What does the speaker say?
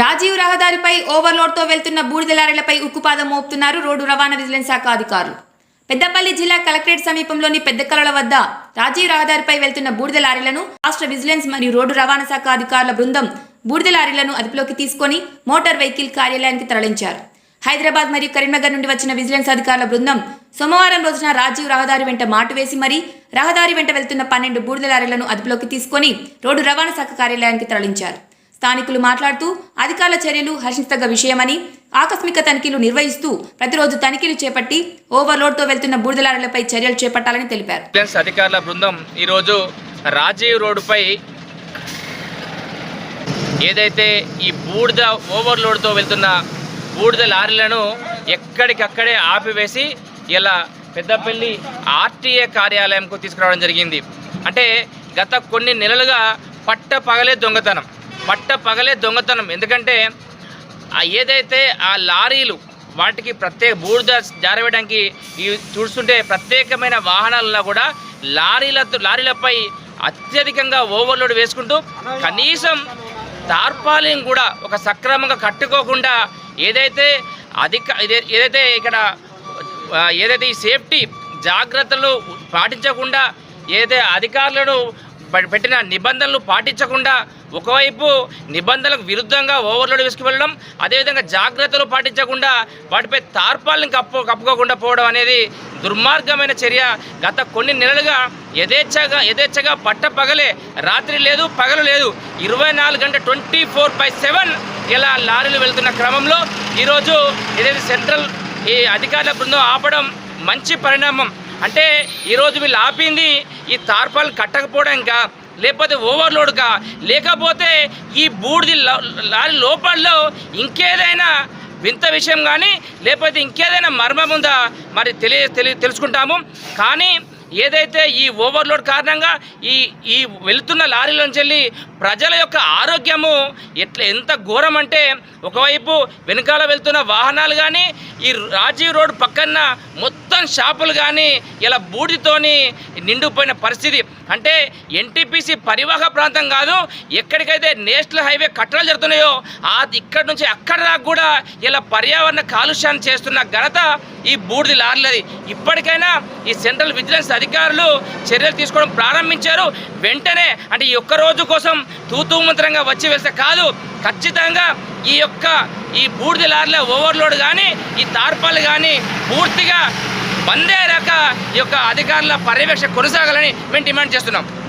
రాజీవ్ రహదారిపై ఓవర్లోడ్తో వెళ్తున్న బూడిద లారీలపై ఉక్కుపాదం మోపుతున్నారు రోడ్డు రవాణా విజిలెన్స్ శాఖ అధికారులు. పెద్దపల్లి జిల్లా కలెక్టరేట్ సమీపంలోని పెద్ద కలల వద్ద రాజీవ్ రహదారిపై వెళ్తున్న బూడిద లారీలను రాష్ట్ర విజిలెన్స్ మరియు రోడ్డు రవాణా శాఖ అధికారుల బృందం బూడిద లారీలను అదుపులోకి తీసుకొని మోటార్ వెహికల్ కార్యాలయానికి తరలించారు. హైదరాబాద్ మరియు కరీంనగర్ నుండి వచ్చిన విజిలెన్స్ అధికారుల బృందం సోమవారం రోజున రాజీవ్ రహదారి వెంట మాటు వేసి మరీ రహదారి వెంట వెళ్తున్న పన్నెండు బూడిద లారీలను అదుపులోకి తీసుకొని రోడ్డు రవాణా శాఖ కార్యాలయానికి తరలించారు. స్థానికులు మాట్లాడుతూ అధికారుల చర్యలు హర్షించదగ్గ విషయమని ఆకస్మిక తనిఖీలు నిర్వహిస్తూ ప్రతిరోజు తనిఖీలు చేపట్టి ఓవర్లోడ్తో వెళ్తున్న బూడిద లారీలపై చర్యలు చేపట్టాలని తెలిపారు. అధికారుల బృందం ఈరోజు రాజీవ్ రోడ్డుపై ఏదైతే ఈ బూడిద ఓవర్లోడ్తో వెళ్తున్న బూడిద లారీలను ఎక్కడికక్కడే ఆపివేసి ఇలా పెద్దపల్లి ఆర్టీఏ కార్యాలయంకు తీసుకురావడం జరిగింది. అంటే గత కొన్ని నెలలుగా పట్ట పగలే దొంగతనం. పట్ట పగలే దొంగతనం. ఎందుకంటే ఏదైతే ఆ లారీలు వాటికి ప్రత్యేక బూడిద జారవేయడానికి ఈ చూస్తుంటే ప్రత్యేకమైన వాహనాలలో కూడా లారీలతో లారీలపై అత్యధికంగా ఓవర్లోడ్ వేసుకుంటూ కనీసం తార్పాలిన్ కూడా ఒక సక్రమంగా కట్టుకోకుండా ఏదైతే అధిక ఏదైతే ఇక్కడ ఏదైతే ఈ సేఫ్టీ జాగ్రత్తలు పాటించకుండా ఏదైతే అధికారులను పెట్టిన నిబంధనలు పాటించకుండా ఒకవైపు నిబంధనలకు విరుద్ధంగా ఓవర్లోడ్ వేసుకువెళ్ళడం అదేవిధంగా జాగ్రత్తలు పాటించకుండా వాటిపై తార్పాలను కప్పు కప్పుకోకుండా పోవడం అనేది దుర్మార్గమైన చర్య. గత కొన్ని నెలలుగా యథేచ్ఛగా యథేచ్ఛగా పట్ట పగలే రాత్రి లేదు పగలు లేదు. ఇరవై నాలుగు గంట ట్వంటీ ఫోర్ బై సెవెన్ ఇలా లారీలు వెళ్తున్న క్రమంలో ఈరోజు ఏదైతే సెంట్రల్ ఈ అధికారుల బృందం ఆపడం మంచి పరిణామం. అంటే ఈరోజు వీళ్ళు ఆపింది ఈ తార్పాలు కట్టకపోవడంగా లేకపోతే ఓవర్లోడ్గా లేకపోతే ఈ బూడిది లారీ లోపల్లో ఇంకేదైనా వింత విషయం కానీ లేకపోతే ఇంకేదైనా మర్మం ఉందా? మరి తెలియ తెలుసుకుంటాము. కానీ ఏదైతే ఈ ఓవర్లోడ్ కారణంగా ఈ ఈ వెళుతున్న లారీలోంచి వెళ్ళి ప్రజల యొక్క ఆరోగ్యము ఎట్లా ఎంత ఘోరం అంటే ఒకవైపు వెనకాల వెళ్తున్న వాహనాలు కానీ ఈ రాజీవ్ రోడ్ పక్కన మొత్తం షాపులు కానీ ఇలా బూడితోని నిండిపోయిన పరిస్థితి. అంటే ఎన్టీపీసీ పరివాహ ప్రాంతం కాదు ఎక్కడికైతే నేషనల్ హైవే కట్టడాలు జరుగుతున్నాయో ఆ ఇక్కడి నుంచి అక్కడ దాకా కూడా ఇలా పర్యావరణ కాలుష్యాన్ని చేస్తున్న ఘనత ఈ బూడిది లారీలది ఇప్పటికైనా ఈ సెంట్రల్ విజిలెన్స్ అధికారులు చర్యలు తీసుకోవడం ప్రారంభించారు. వెంటనే అంటే ఈ ఒక్క రోజు కోసం తూతూమంత్రంగా వచ్చి వెళ్తే కాదు ఖచ్చితంగా ఈ యొక్క ఈ బూడిద లారీల ఓవర్లోడ్ కానీ ఈ తార్పాలు కానీ పూర్తిగా వందే రక ఈ యొక్క అధికారుల పర్యవేక్షణ కొనసాగాలని మేము డిమాండ్ చేస్తున్నాం.